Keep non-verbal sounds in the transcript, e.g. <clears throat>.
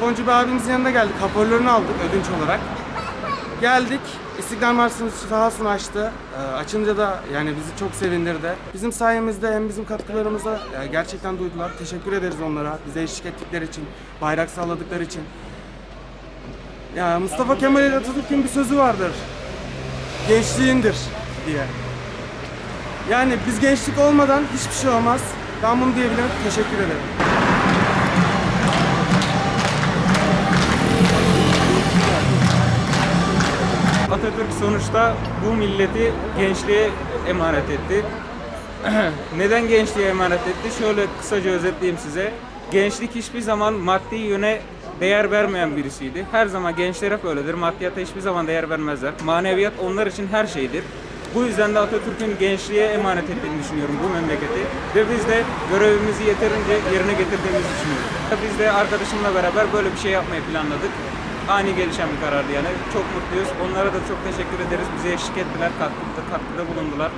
Yolcu bir abimizin yanına geldik. Hoparlörünü aldık ödünç olarak. Geldik. İstiklal Marşı'nı sağ olsun açtı. Ee, açınca da yani bizi çok sevindirdi. Bizim sayemizde hem bizim katkılarımızda e, gerçekten duydular. Teşekkür ederiz onlara. Bize eşlik ettikleri için, bayrak salladıkları için. Ya Mustafa Kemal Atatürk'ün bir sözü vardır. Gençliğindir diye. Yani biz gençlik olmadan hiçbir şey olmaz. Ben bunu diyebilirim. Teşekkür ederim. Atatürk sonuçta bu milleti gençliğe emanet etti. <clears throat> Neden gençliğe emanet etti? Şöyle kısaca özetleyeyim size. Gençlik hiçbir zaman maddi yöne değer vermeyen birisiydi. Her zaman gençler hep öyledir. Maddiyata hiçbir zaman değer vermezler. Maneviyat onlar için her şeydir. Bu yüzden de Atatürk'ün gençliğe emanet ettiğini düşünüyorum bu memleketi. Ve biz de görevimizi yeterince yerine getirdiğimizi düşünüyoruz. Biz de arkadaşımla beraber böyle bir şey yapmayı planladık. Ani gelişen bir karardı yani. Çok mutluyuz. Onlara da çok teşekkür ederiz. Bize eşlik ettiler, katkıda, katkıda bulundular.